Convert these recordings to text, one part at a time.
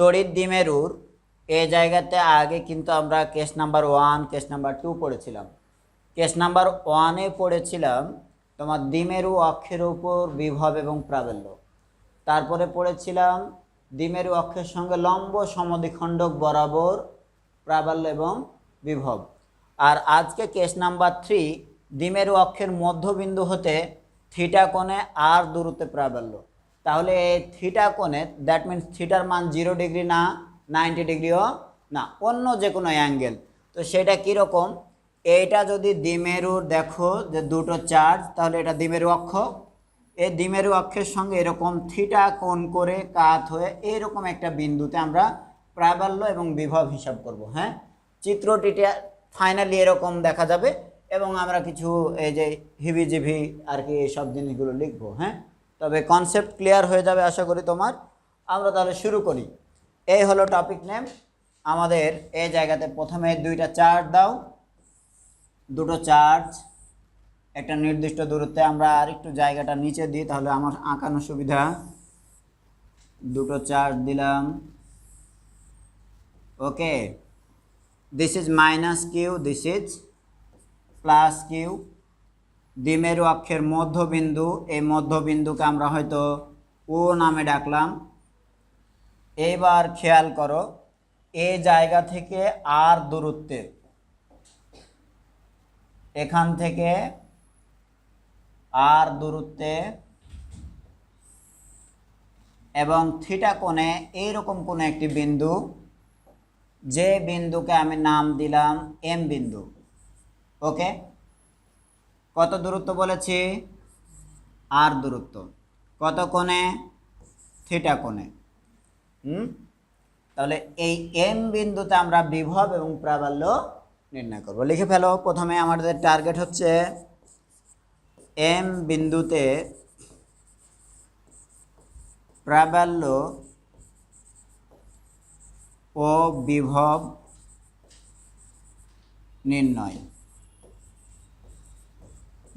তড়িৎ দ্বিমেরুর এই জায়গাতে আগে কিন্তু আমরা case number one, case number two পড়েছিলাম। কেস নাম্বার ওয়ানে পড়েছিলাম তোমার দ্বিমেরু অক্ষের উপর বিভব এবং প্রাবল্য। তারপরে পড়েছিলাম দ্বিমেরু অক্ষের সঙ্গে লম্ব সমদ্বিখণ্ডক বরাবর প্রাবল্য এবং বিভব। আর আজকে কেস নাম্বার থ্রি, দ্বিমেরু অক্ষের মধ্যবিন্দু হতে থিটা কোণে আর দূরত্বে প্রাবল্য। তাহলে থিটা কোণে দ্যাট মিন্স থিটার মান জিরো ডিগ্রি না নাইনটি ডিগ্রিও না, অন্য যে কোনো অ্যাঙ্গেল তো সেটা কীরকম? এইটা যদি দ্বিমেরুর দেখো যে দুটো চার্জ তাহলে এটা দ্বিমেরু অক্ষ। এই দ্বিমেরু অক্ষের সঙ্গে এরকম থিটা কোণ করে কাত হয়ে এরকম একটা বিন্দুতে আমরা প্রাবল্য এবং বিভব হিসাব করব হ্যাঁ? চিত্রটিটা ফাইনালি এরকম দেখা যাবে এবং আমরা কিছু এই যে হিবিজিভি আর কি এইসব জিনিসগুলো লিখব হ্যাঁ? তবে কনসেপ্ট ক্লিয়ার হয়ে যাবে, আশা করি তোমার। আমরা তাহলে শুরু করি। এই হলো টপিক নেম আমাদের এই জায়গাতে প্রথমে দুইটা চার্ট দাও। দুটো চার্জ একটা নির্দিষ্ট দূরত্বে আমরা আর একটু জায়গাটা নিচে দিই, তাহলে আমার আঁকানো সুবিধা। দুটো চার্জ দিলাম। Okay this is minus q this is plus q দ্বিমেরু অক্ষের মধ্যবিন্দু, এই মধ্যবিন্দুকে আমরা হয়তো ও নামে ডাকলাম। এইবার খেয়াল করো এই জায়গা থেকে আর দূরত্বে, এখান থেকে আর দূরত্বে এবং থিটা কোণে এইরকম কোনো একটি বিন্দু, যে বিন্দুকে আমি নাম দিলাম এম বিন্দু। ওকে? কত দূরত্ব বলেছি? আর দূরত্ব। কত কোণে? থিটা কোণে। হুম? তাহলে এই এম বিন্দুতে আমরা বিভব এবং প্রাবল্য নির্ণয় করব। লিখে ফেলো। প্রথমে আমাদের টার্গেট হচ্ছে এম বিন্দুতে প্রাবল্য ও বিভব নির্ণয়।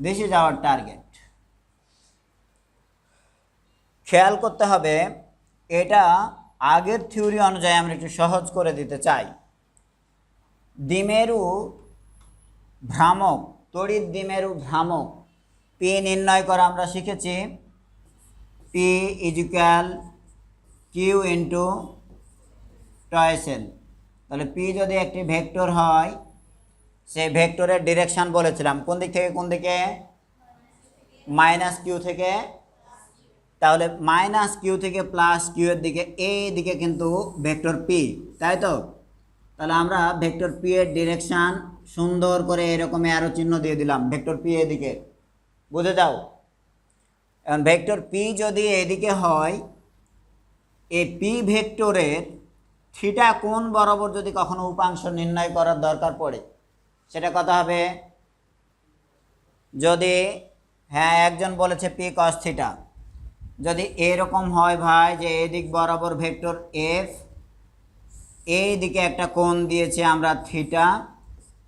দিস ইজ আওয়ার টার্গেট খেয়াল করতে হবে, এটা আগের থিওরি অনুযায়ী আমরা একটু সহজ করে দিতে চাই। দ্বিমেরু ভ্রামক, তড়িৎ দ্বিমেরু ভ্রামক পি নির্ণয় করা আমরা শিখেছি। P is equal q into two L তাহলে পি যদি একটি ভেক্টর হয় সেই ভেক্টরের ডিরেকশন বলেছিলাম। কোন দিক থেকে, কোন দিকে? মাইনাস কিউ থেকে। তাহলে মাইনাস কিউ থেকে প্লাস কিউ এর দিকে এই দিকে কিন্তু ভেক্টর পি তাই তো? তাহলে আমরা ভেক্টর পি এর ডিরেকশন সুন্দর করে এরকম অ্যারো চিহ্ন দিয়ে দিলাম, ভেক্টর পি এদিকে। বুঝে যাও? এখন ভেক্টর পি যদি এদিকে হয় এই পি ভেক্টরের থিটা কোন বরাবর যদি কখনো উপাংশ নির্ণয় করার দরকার পড়ে সেটা কত হবে? যদি হ্যাঁ একজন বলেছে পি কস থিটা যদি এরকম হয় ভাই যে এদিক বরাবর ভেক্টর এফ, এই দিকে একটা কোণ দিয়েছে আমরা থিটা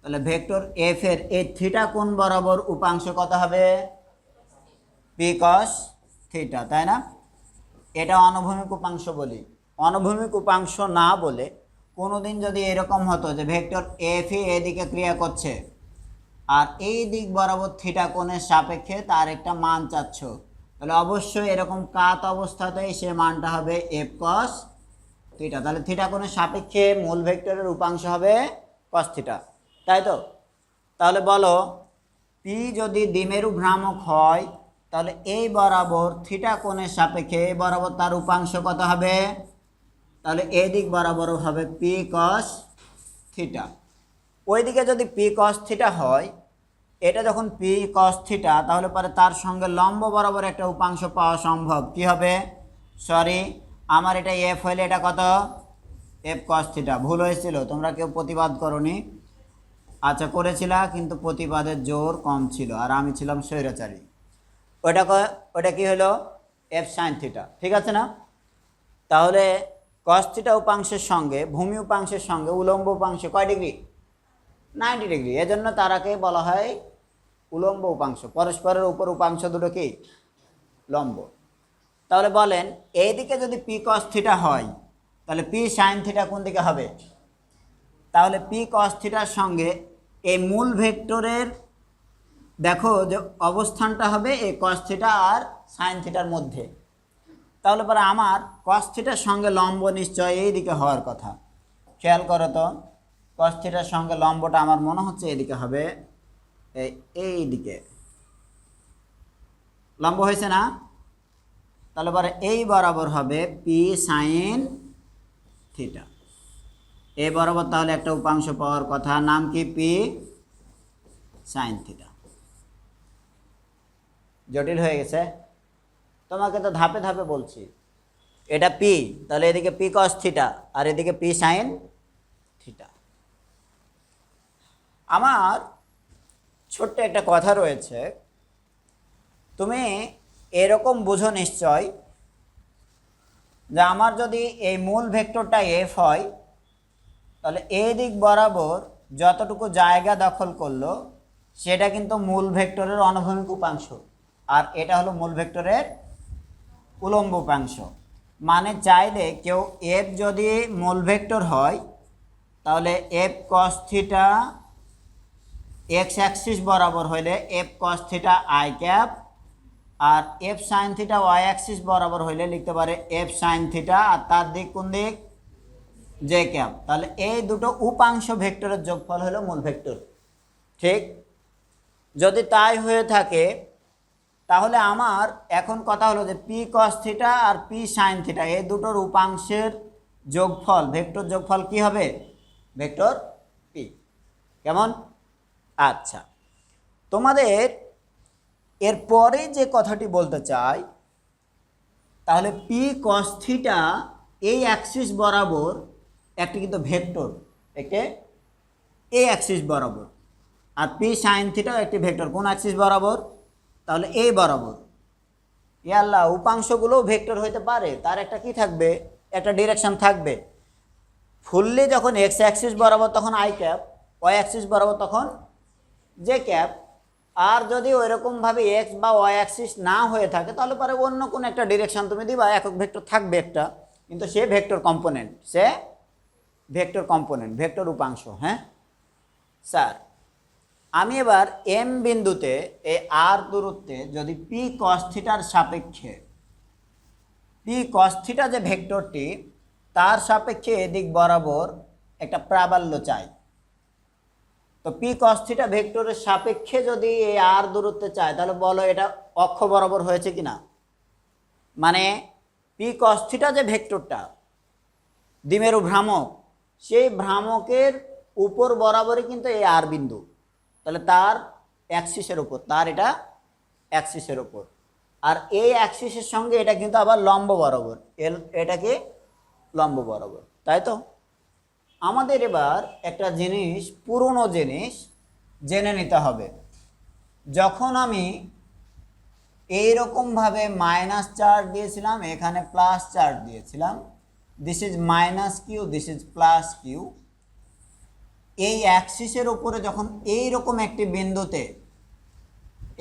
তাহলে ভেক্টর এফ এর এই থিটা কোণ বরাবর উপাংশ কত হবে? পি কস থিটা তাই না? এটা অনুভূমিক উপাংশ বলি। অনুভূমিক উপাংশ না বলে কোনো দিন যদি এরকম হতো যে ভেক্টর এফ এদিকে ক্রিয়া করছে, আর এই দিক বরাবর থিটা কোণের সাপেক্ষে তার একটা মান চাচ্ছ, তাহলে অবশ্যই এরকম কাত অবস্থাতেই সে মানটা হবে এফ কস থিটা। তাহলে থিটা কোণের সাপেক্ষে মূল ভেক্টরের উপাংশ হবে কস থিটা, তাই তো? তাহলে বলো, পি যদি দ্বিমেরু ভ্রামক হয়, তাহলে এই বরাবর থিটা কোণের সাপেক্ষে, এই বরাবর তার উপাংশ কত হবে? তাহলে এই দিক বরাবর হবে পি কস থিটা ওইদিকে যদি পি কস থিটা হয়, এটা যখন পি কস থিটা তাহলে পরে তার সঙ্গে লম্ব বরাবর একটা উপাংশ পাওয়া সম্ভব। কি হবে? সরি আমার এটা এফ হইলে এটা কত? এফ কস থিটা ভুল হয়েছিল, তোমরা কেউ প্রতিবাদ করনি। আচ্ছা করেছিলা, কিন্তু প্রতিবাদের জোর কম ছিল, আর আমি ছিলাম স্বৈরাচারী। ওটা ওটা কি হলো? এফ সাইন থিটা ঠিক আছে না? তাহলে কস থিটা উপাংশের সঙ্গে, ভূমি উপাংশের সঙ্গে, উলম্ব উপাংশ কয় ডিগ্রি? Ninety degree. এজন্য তারাকে বলা হয় উলম্ব উপাংশ। পরস্পরের উপর উপাংশ দুটো কি? লম্ব। তাহলে বলেন, এইদিকে যদি পি কস হয়, তাহলে পি সাইন থিটা কোন দিকে হবে? তাহলে পি কস সঙ্গে এই মূল ভেক্টরের, দেখো যে অবস্থানটা হবে এই কস থিটা আর সাইন থিটার মধ্যে। তাহলে পরে আমার কস থিটার সঙ্গে লম্ব নিশ্চয় এই দিকে হওয়ার কথা। খেয়াল করো তো কস থিটার সঙ্গে লম্বটা আমার মনে হচ্ছে এদিকে হবে এই এই দিকে লম্ব হয়েছে না? তাহলে পরে এই বরাবর হবে পি সাইন থিটা এই বরাবর তাহলে একটা উপাংশ পাওয়ার কথা, নাম কি পি সাইন থিটা জটিল হয়ে গেছে। তোমাকে তো ধাপে ধাপে বলছি। এটা পি, তাহলে এদিকে পি কস থিটা আর এদিকে পি সাইন থিটা আমার ছোট্ট একটা কথা রয়েছে। তুমি এরকম বুঝো নিশ্চয় যে আমার যদি এই মূল ভেক্টরটা এফ হয়, তাহলে এই দিক বরাবর যতটুকু জায়গা দখল করল, সেটা কিন্তু মূল ভেক্টরের অনুভূমিক উপাংশ। আর এটা হলো মূল ভেক্টরের উলম্ব উপাংশ মানে চাইলে কেউ এফ যদি মূল ভেক্টর হয়, তাহলে F cos theta X axis বরাবর হইলে F cos theta I cap R F sine theta Y axis বরাবর হইলে লিখতে পারে এফ সাইন থিটা আর তার দিক কোন দিক? জে ক্যাপ তাহলে এই দুটো উপাংশ ভেক্টরের যোগফল হলো মূল ভেক্টর। ঠিক? যদি তাই হয়ে থাকে তাহলে আমার এখন কথা হলো যে পি কস থিটা আর পি সাইন থিটা এই দুটোর উপাংশের যোগফল, ভেক্টর যোগফল কি হবে? ভেক্টর পি কেমন? আচ্ছা। তোমাদের এরপরে যে কথাটি বলতে চাই, তাহলে পি কস থিটা এই অ্যাক্সিস বরাবর একটি কিন্তু ভেক্টর, একে এই অ্যাক্সিস বরাবর। আর পি সাইন থিটাও একটি ভেক্টর, কোন অ্যাক্সিস বরাবর? তাহলে এই বরাবর। ইয়াল্লাহ উপাংশগুলোও ভেক্টর হইতে পারে, তার একটা কি থাকবে? একটা ডিরেকশন থাকবে। ফুললি যখন এক্স অ্যাক্সিস বরাবর তখন আই ক্যাপ ওয়াই অ্যাক্সিস বরাবর তখন জে ক্যাপ আর যদি ওইরকমভাবে এক্স বা ওয়াই অ্যাক্সিস না হয়ে থাকে, তাহলে পরে অন্য কোনো একটা ডিরেকশন তুমি দিবা, একক ভেক্টর থাকবে একটা, কিন্তু সে ভেক্টর কম্পোনেন্ট সে ভেক্টর কম্পোনেন্ট ভেক্টর উপাংশ হ্যাঁ? স্যার আমি এবার এম বিন্দুতে এই আর দূরত্বে যদি পি কস্থিটার সাপেক্ষে পি কস্থিটা যে ভেক্টরটি, তার সাপেক্ষে এদিক বরাবর একটা প্রাবল্য চাই। তো পি কস্থিটা ভেক্টরের সাপেক্ষে যদি এই আর দূরত্বে চায় তাহলে বলো এটা অক্ষ বরাবর হয়েছে কি না মানে পি কস্থিটা যে ভেক্টরটা, দ্বিমেরু ভ্রামক, সেই ভ্রামকের উপর বরাবরই কিন্তু এই আর বিন্দু। তাহলে তার অ্যাক্সিসের উপর, তার এটা অ্যাক্সিসের উপর। আর এই অ্যাক্সিসের সঙ্গে এটা কিন্তু আবার লম্ব বরাবর এল এটাকে লম্ব বরাবর, তাই তো? আমাদের এবার একটা জিনিস, পুরনো জিনিস জেনে নিতে হবে। যখন আমি এই এইরকমভাবে মাইনাস চার্জ দিয়েছিলাম, এখানে প্লাস চার্জ দিয়েছিলাম this is minus Q this is plus Q এই অ্যাক্সিসের উপরে যখন এই রকম একটি বিন্দুতে,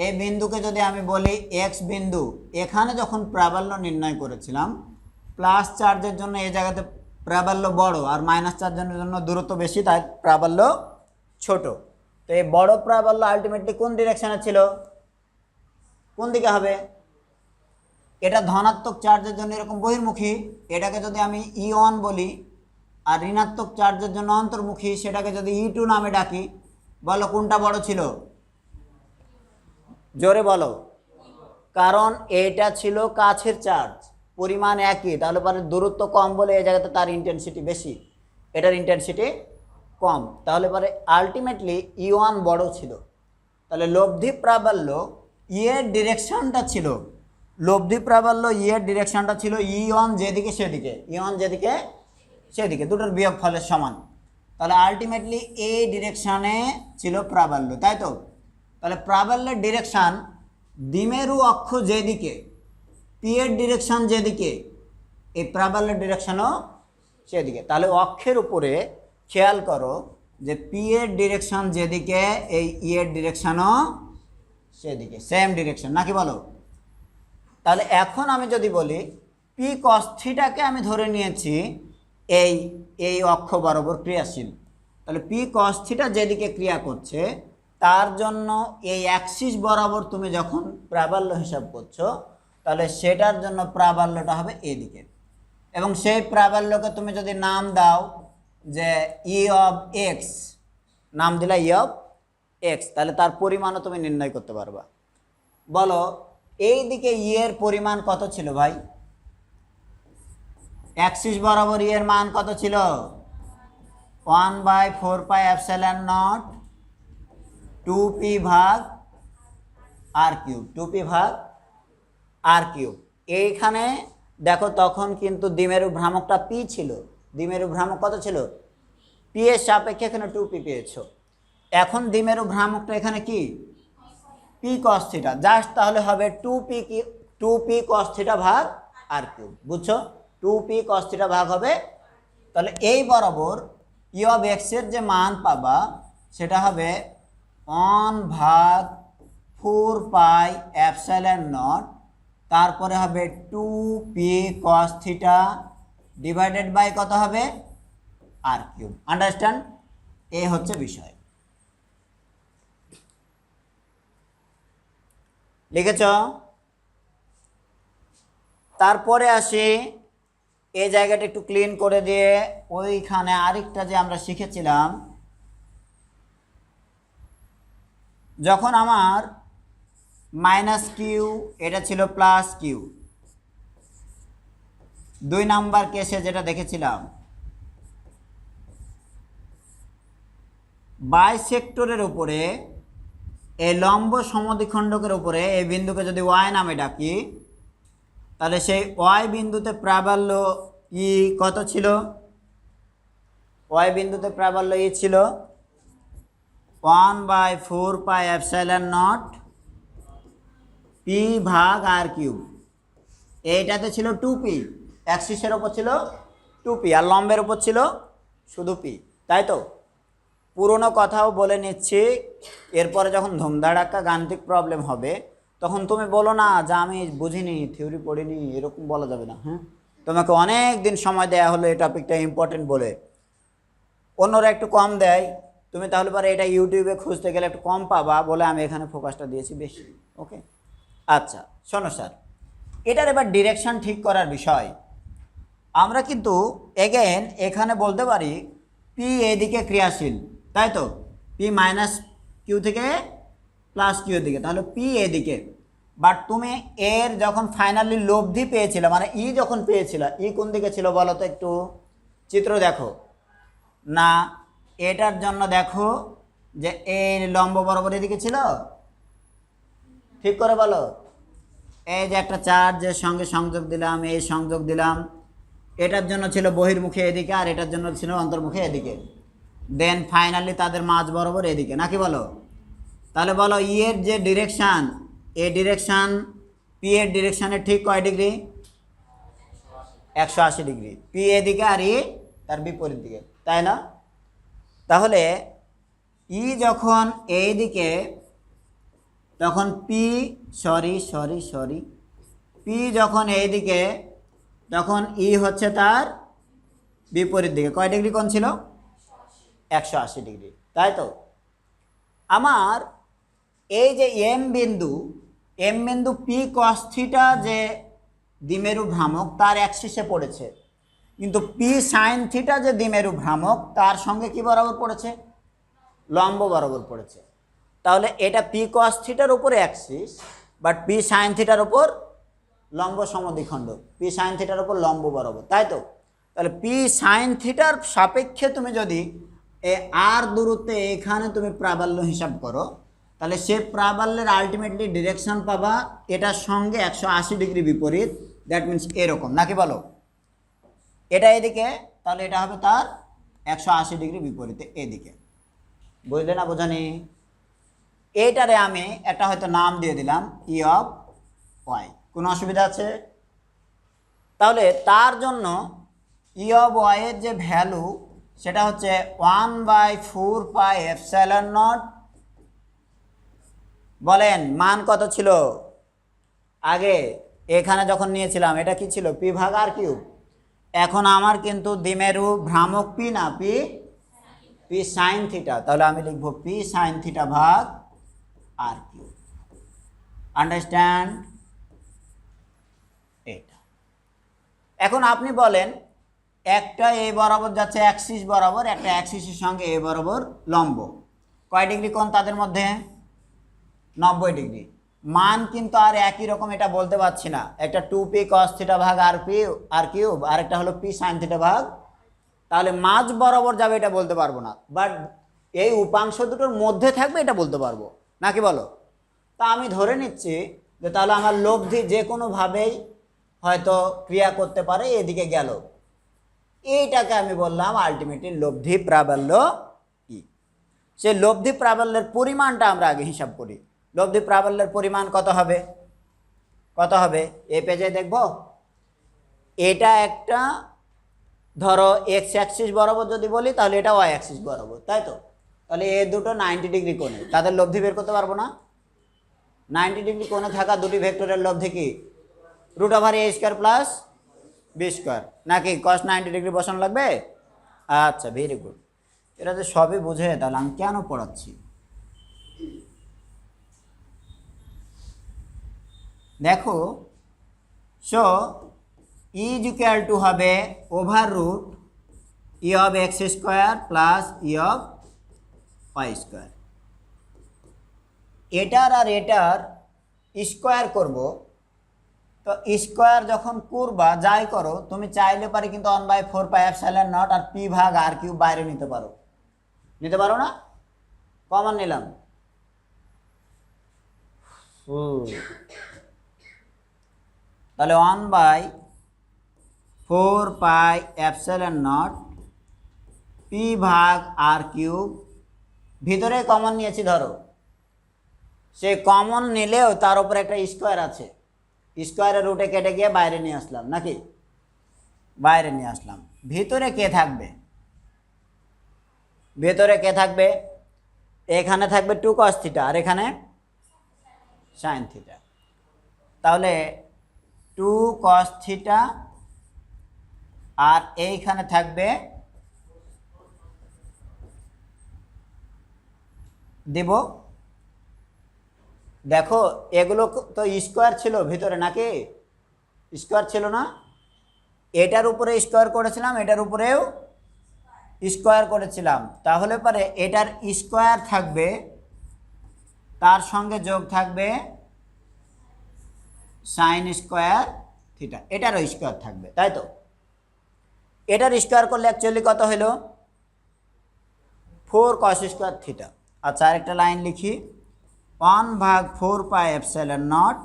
এই বিন্দুকে যদি আমি বলি এক্স বিন্দু, এখানে যখন প্রাবল্য নির্ণয় করেছিলাম প্লাস চার্জের জন্য এই জায়গাতে প্রাবল্য বড় আর মাইনাস চার্জের জন্য দূরত্ব বেশি, তাই প্রাবল্য ছোট। তো এই বড় প্রাবল্য আলটিমেটলি কোন ডিরেকশনে ছিল? কোন দিকে হবে? এটা ধনাত্মক চার্জের জন্য এরকম বহির্মুখী। এটাকে যদি আমি ই ওয়ান বলি আর ঋণাত্মক চার্জের জন্য অন্তর্মুখী, সেটাকে যদি ই টু নামে ডাকি, বলো কোনটা বড় ছিল? জোরে বলো। কারণ এটা ছিল কাছের চার্জ, পরিমাণ একই, তাহলে পরে দূরত্ব কম বলে এই জায়গাতে তার ইন্টেন্সিটি বেশি, এটার ইন্টেন্সিটি কম। তাহলে পরে আলটিমেটলি ই ওয়ান বড় ছিল। তাহলে লব্ধি প্রাবল্য ইয়ের ডিরেকশনটা ছিল, লব্ধি প্রাবল্য ইয়ের ডিরেকশনটা ছিল ই ওয়ান যেদিকে সেদিকে ই ওয়ান যেদিকে সেদিকে, দুটোর বিয়োগ ফলের সমান। তাহলে আলটিমেটলি এই ডিরেকশানে ছিল প্রাবল্য, তাই তো? তাহলে প্রাবল্যের ডিরেকশান দ্বিমেরু অক্ষ যেদিকে পি এর ডিরেকশন যেদিকে এই প্রাবল্যের ডিরেকশানও সেদিকে। তাহলে অক্ষের উপরে খেয়াল করো যে পি এর ডিরেকশন যেদিকে, এই ই এর ডিরেকশনও সেদিকে সেম ডিরেকশন নাকি বলো? তাহলে এখন আমি যদি বলি পি কস্থিটাকে আমি ধরে নিয়েছি এই এই অক্ষ বরাবর ক্রিয়াশীল। তাহলে পি কস থিটা যেদিকে ক্রিয়া করছে, তার জন্য এই অ্যাক্সিস বরাবর তুমি যখন প্রাবল্য হিসাব করছ, তাহলে সেটার জন্য প্রাবল্যটা হবে এদিকে। এবং সেই প্রাবল্যকে তুমি যদি নাম দাও যে ই অফ এক্স নাম দিলা ই অফ এক্স তাহলে তার পরিমাণও তুমি নির্ণয় করতে পারবা। বলো এই দিকে ইয়ের পরিমাণ কত ছিল ভাই? অ্যাক্সিস বরাবর ই এর মান কত ছিল? One by four pi epsilon naught two P ভাগ আর কিউব, টু পি ভাগ আর কিউব। এইখানে দেখো তখন কিন্তু দ্বিমেরু ভ্রামকটা পি ছিল। দ্বিমেরু ভ্রামক কত ছিল? পি এর সাপেক্ষে এখানে টু পি পেয়েছ। এখন দ্বিমেরু ভ্রামকটা এখানে কি? পি কস থিটা জাস্ট তাহলে হবে টু পি কি টু পি কস থিটা ভাগ আর কিউব। বুঝছ? টু পি কস থিটা ভাগ হবে। তাহলে এই বরাবর ই অফ এক্সের যে মান পাবা, সেটা হবে অন ভাগ ফোর পাই অ্যাপসাইলেন নট তারপরে হবে two P cos theta divided by কত হবে? আর কিউব আন্ডারস্ট্যান্ড এই হচ্ছে বিষয়। লিখেছ? তারপরে আসি এই জায়গাটা একটু ক্লিন করে দিয়ে ওইখানে আরেকটা যে আমরা শিখেছিলাম, যখন আমার মাইনাস কিউ এটা ছিল প্লাস কিউ দুই নাম্বার কেসে যেটা দেখেছিলাম বাই সেক্টরের উপরে, এই লম্ব সমদ্বিখণ্ডকের উপরে এই বিন্দুকে যদি ওয়াই নামে ডাকি তাহলে সেই ওয়াই বিন্দুতে প্রাবল্য ই কত ছিল? ওয়াই বিন্দুতে প্রাবল্য ই ছিল one by four pi epsilon naught P ভাগ আর কিউব। এইটাতে ছিল টু পি। অ্যাক্সিসের ওপর ছিল টু পি আর লম্বের ওপর ছিল শুধু পি। তাই তো? পুরনো কথাও বলে নিচ্ছি। এরপরে যখন ধুমধাড়াক্কা গাণিতিক প্রবলেম হবে তখন তুমি বলো না যে আমি বুঝিনি থিওরি পড়িনি, এরকম বলা যাবে না হ্যাঁ তোমাকে অনেক দিন সময় দেয়া হলো এই টপিকটা ইম্পর্টেন্ট বলে। অন্যরা একটু কম দেয়, তুমি তাহলে পরে এটা ইউটিউবে খুঁজতে গেলে একটু কম পাবা বলে আমি এখানে ফোকাসটা দিয়েছি বেশি ওকে আচ্ছা শোনো স্যার এটার এবার ডিরেকশন ঠিক করার বিষয়। আমরা কিন্তু এগেন এখানে বলতে পারি পি এদিকে ক্রিয়াশীল, তাই তো? পি মাইনাস কিউ থেকে প্লাস কিউ দিকে, তাহলে পি এদিকে। বাট তুমি এর যখন ফাইনালি লব্ধি পেয়েছিলে মানে ই যখন পেয়েছিল ই কোন দিকে ছিল বলো তো একটু? চিত্র দেখো। না, এটার জন্য দেখো যে এর লম্ব বরাবর এদিকে ছিল। ঠিক করে বলো। এই যে একটা চার্জের সঙ্গে সংযোগ দিলাম, এই সংযোগ দিলাম। এটার জন্য ছিল বহির্মুখী এদিকে আর এটার জন্য ছিল অন্তর্মুখী এদিকে। দেন ফাইনালি তাদের মাঝ বরাবর এদিকে। নাকি বলো? তাহলে বলো ই এর যে ডিরেকশান এ ডিরেকশান পি এর ডিরেকশানের ঠিক কয় ডিগ্রি একশো আশি ডিগ্রি পি এদিকে আর ই তার বিপরীত দিকে, তাই না? তাহলে ই যখন এই দিকে, তখন P sorry sorry sorry P যখন এই দিকে, তখন ই হচ্ছে তার বিপরীত দিকে। কয় ডিগ্রি কোন ছিল? একশো আশি ডিগ্রি তাই তো? আমার এই যে এম বিন্দু এম বিন্দু পি কস্থিটা যে দ্বিমেরু ভ্রামক, তার অ্যাক্সিসে পড়েছে। কিন্তু পি সাইন থিটা যে দ্বিমেরু ভ্রামক, তার সঙ্গে কি বরাবর পড়েছে? লম্ব বরাবর পড়েছে। তাহলে এটা পি কস থিটার উপরে অ্যাক্সিস বাট পি সাইন থিটার উপর লম্ব সমদ্বিখণ্ড। পি সাইন থিটার উপর লম্ব বরাবর, তাই তো? তাহলে পি সাইন থিটার সাপেক্ষে তুমি যদি এ আর দূরত্বে এখানে তুমি প্রাবল্য হিসাব করো তাহলে সে প্রাবল্যের আলটিমেটলি ডিরেকশন পাবা এটার সঙ্গে একশো আশি ডিগ্রি বিপরীত দ্যাট মিন্স এরকম, নাকি বলো? এটা এদিকে, তাহলে এটা হবে তার একশো আশি ডিগ্রি বিপরীতে এদিকে। বুঝলে না বোঝানি? এইটারে আমি একটা হয়তো নাম দিয়ে দিলাম ই অফ ওয়াই কোনো অসুবিধা আছে? তাহলে তার জন্য ই অফ ওয়াইয়ের যে ভ্যালু সেটা হচ্ছে one by four pi epsilon naught বলেন, মান কত ছিল? আগে এখানে যখন নিয়েছিলাম, এটা কি ছিল? পি ভাগ আর কিউব। এখন আমার কিন্তু দ্বিমেরু ভ্রামক পি না, পি পি সাইন থিটা। তাহলে আমি লিখব পি সাইন থিটা ভাগ আর কিউ আন্ডারস্ট্যান্ড? এটা এখন আপনি বলেন, একটা এ বরাবর যাচ্ছে অ্যাক্সিস বরাবর, একটা অ্যাক্সিসের সঙ্গে এ বরাবর লম্ব। কয় ডিগ্রি কোণ তাদের মধ্যে? নব্বই ডিগ্রি। মান কিন্তু আর একই রকম, এটা বলতে পারছি না। একটা টু পি কস ভাগ আর পি আর কিউব আর একটা হলো পি সাইন ভাগ। তাহলে মাঝ বরাবর যাবে, এটা বলতে পারব না। বাট এই উপাংশ দুটোর মধ্যে থাকবে, এটা বলতে পারব। নাকি বলো? তা আমি ধরে নিচ্ছি যে তাহলে আমার লব্ধি যে কোনোভাবেই হয়তো ক্রিয়া করতে পারে, এদিকে গেল। এইটাকে আমি বললাম আলটিমেটলি লব্ধি প্রাবল্য ই সে লব্ধি প্রাবল্যের পরিমাণটা আমরা আগে হিসাব করি। লব্ধি প্রাবল্যের পরিমাণ কত হবে? কত হবে? এ পেজে দেখব। এটা একটা, ধরো এক্স অ্যাক্সিস বরাবর যদি বলি, তাহলে এটা ওয়াই অ্যাক্সিস বরাবর, তাই তো? তাহলে এ দুটো নাইনটি ডিগ্রি কোণে। তাদের লব্ধি বের করতে পারব না। নাইনটি ডিগ্রি কোণে থাকা দুটি ভেক্টরের লব্ধি কি? Root over A square plus B square. নাকি কস নাইনটি ডিগ্রি বসানো লাগবে? আচ্ছা ভেরি গুড এটা তো সবই বুঝে, তাহলে আমি কেন পড়াচ্ছি? দেখো সো ইজ ইকুয়াল টু হবে over root E of X square plus E of Y square এটার আর এটার স্কোয়ার করব। তো স্কোয়ার যখন করবা, যাই করো, তুমি চাইলে পারি কিন্তু one by four pi epsilon naught R P ভাগ আর কিউ বাইরে নিতে পারো। নিতে পারো না? কমন নিলাম। তাহলে one by four pi epsilon naught P ভাগ আর কিউব ভিতরে কমন নিয়েছি ধরো। সে কমন নিলেও তার উপরে একটা স্কোয়ার আছে। স্কোয়ারের রুটে কেটে গিয়ে বাইরে নিয়ে আসলাম নাকি? বাইরে নিয়ে আসলাম। ভিতরে কে থাকবে? ভেতরে কে থাকবে? এখানে থাকবে টু কস থিটা আর এখানে সাইন থিটা তাহলে টু কস থিটা আর এইখানে থাকবে দেব। দেখো, এগুলো তো স্কোয়ার ছিল ভিতরে নাকি? স্কোয়ার ছিল না? এটার উপরে স্কোয়ার করেছিলাম, এটার উপরেও স্কোয়ার করেছিলাম। তাহলে পরে এটার স্কোয়ার থাকবে, তার সঙ্গে যোগ থাকবে সাইন স্কোয়ার থিটা এটারও স্কোয়ার থাকবে, তাই তো? এটার স্কোয়ার করলে অ্যাকচুয়ালি কত হলো? ফোর কস স্কোয়ার থিটা আচ্ছা আরেকটা লাইন লিখি। ওয়ান ভাগ four pi epsilon naught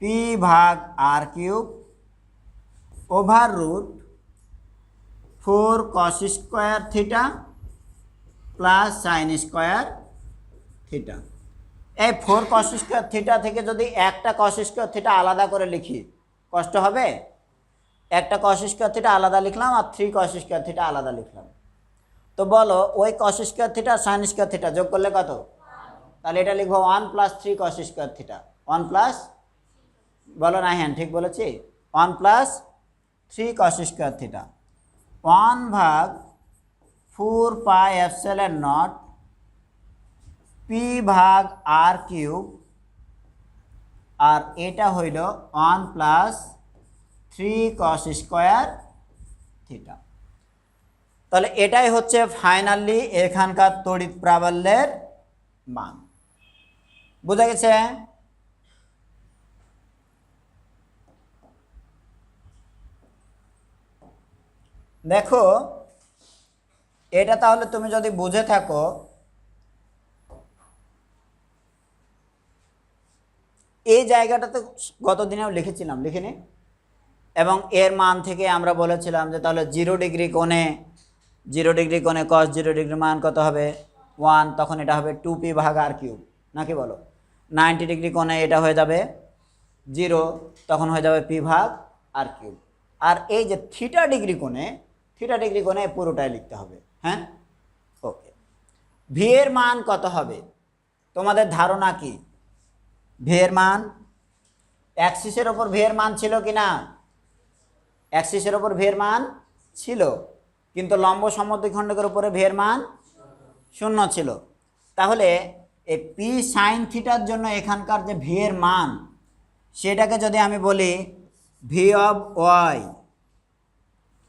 P ভাগ r cube over root four cos square theta plus sine square theta এই ফোর কস স্কোয়ার থিটা থেকে যদি একটা কস স্কোয়ার থিটা আলাদা করে লিখি, কষ্ট হবে? একটা কস স্কোয়ার থিটা আলাদা লিখলাম আর থ্রি কস স্কোয়ার থিটা আলাদা লিখলাম। তো বলো, ওই cos square theta sine square theta যোগ করলে কত? তাহলে এটা লিখব one plus three cos square theta one plus বলো না হ্যাঁ ঠিক বলেছি? One plus three cos square theta one ভাগ four pi epsilon naught P ভাগ আর কিউব, আর এটা হইল one plus three cos square theta. তাহলে এটাই হচ্ছে ফাইনালি এখানকার তড়িৎ প্রাবল্যের মান। বুঝা গেছে? দেখো, এটা তাহলে তুমি যদি বুঝে থাকো এই জায়গাটা তো গত দিনেও লিখেছিলাম লিখিনি এবং এর মান থেকে আমরা বলেছিলাম যে তাহলে জিরো ডিগ্রি কোণে, জিরো ডিগ্রি কোণে কস জিরো ডিগ্রি মান কত হবে? ওয়ান, তখন এটা হবে টু পি ভাগ আর কিউব, নাকি বলো? নাইনটি ডিগ্রি কোণে এটা হয়ে যাবে জিরো, তখন হয়ে যাবে পি ভাগ আর কিউব। আর এই যে থিটা ডিগ্রি কোণে, থিটা ডিগ্রি কোণে পুরোটাই লিখতে হবে হ্যাঁ? ওকে। ভি এর মান কত হবে? তোমাদের ধারণা কি? ভি এর মান অ্যাক্সিসের ওপর ভি এর মান ছিল কি না? অ্যাক্সিসের ওপর ভের মান ছিল, কিন্তু লম্ব সমদ্বিখণ্ডকের উপরে ভের মান শূন্য ছিল। তাহলে এই পি সাইন থিটার জন্য এখানকার যে ভি এর মান সেটাকে যদি আমি বলি ভি অফ ওয়াই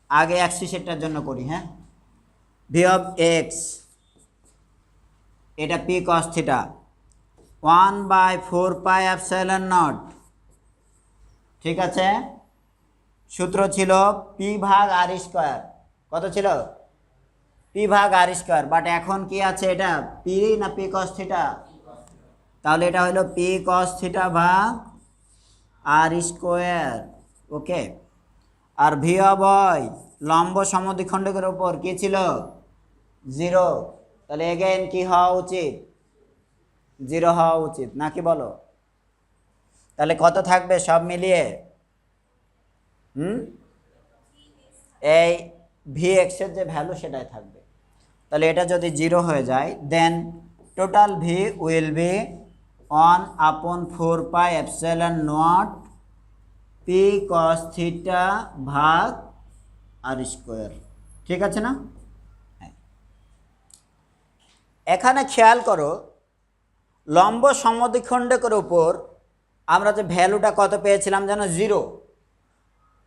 আগে অ্যাক্সিসেরটার জন্য করি হ্যাঁ? ভি অফ এক্স এটা P cos theta one by four pi epsilon naught. ঠিক আছে? সূত্র ছিল পি ভাগ আর স্কোয়ার। কত ছিল? পি ভাগ আর স্কোয়ার। বাট এখন কি আছে এটা? পি না পি কস থিটা? তাহলে এটা হলো পি কস থিটা ভাগ আর স্কোয়ার। ওকে? আর ভি অবয় লম্ব সমদ্বিখণ্ডকের উপর কি ছিল? জিরো। তাহলে এগেন কি হওয়া উচিত? জিরো হওয়া উচিত, নাকি বলো? তাহলে কত থাকবে সব মিলিয়ে? হুম? এই ভি এক্সের যে ভ্যালু সেটাই থাকবে। তাহলে এটা যদি জিরো হয়ে যায় then total V will be one upon four pi epsilon naught P cos theta ভাগ আর স্কোয়ার ঠিক আছে না? হ্যাঁ। এখানে খেয়াল করো লম্ব সমদ্বিখণ্ডকের উপর আমরা যে ভ্যালুটা কত পেয়েছিলাম যেন জিরো।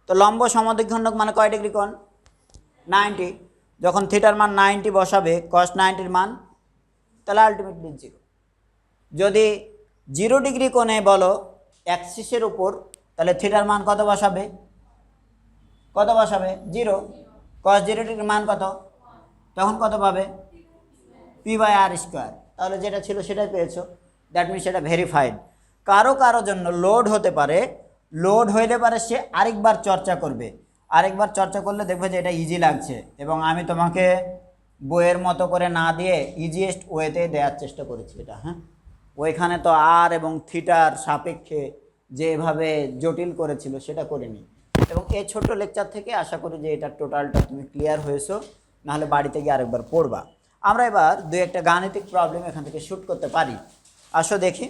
তো লম্ব সমদ্বিখণ্ডক মানে কয় ডিগ্রি কোণ? নাইনটি। যখন থিটার মান নাইনটি বসাবে কস নাইনটির মান তাহলে আলটিমেটলি জিরো। যদি জিরো ডিগ্রি কোণে বলো অ্যাক্সিসের উপর, তাহলে থিটার মান কত বসাবে? কত বসাবে? জিরো। কস জিরো ডিগ্রির মান কত? তখন কত পাবে? P by r square. তাহলে যেটা ছিল সেটাই পেয়েছ। দ্যাট মিনস সেটা ভেরিফাইড কারও কারও জন্য লোড হতে পারে। লোড হইলে পারে সে আরেকবার চর্চা করবে। আরেকবার চর্চা করলে দেখবে যে এটা ইজি লাগছে। এবং আমি তোমাকে বইয়ের মতো করে না দিয়ে ইজিয়েস্ট ওয়েতে দেওয়ার চেষ্টা করেছি এটা হ্যাঁ? ওইখানে তো আর এবং থিটার সাপেক্ষে যেভাবে জটিল করেছিল সেটা করিনি। এবং এই ছোট্ট লেকচার থেকে আশা করি যে এটা টোটালটা তুমি ক্লিয়ার হয়েছো। নাহলে বাড়িতে গিয়ে আরেকবার পড়বা। আমরা এবার দু একটা গাণিতিক প্রবলেম এখান থেকে শ্যুট করতে পারি। আসো দেখি।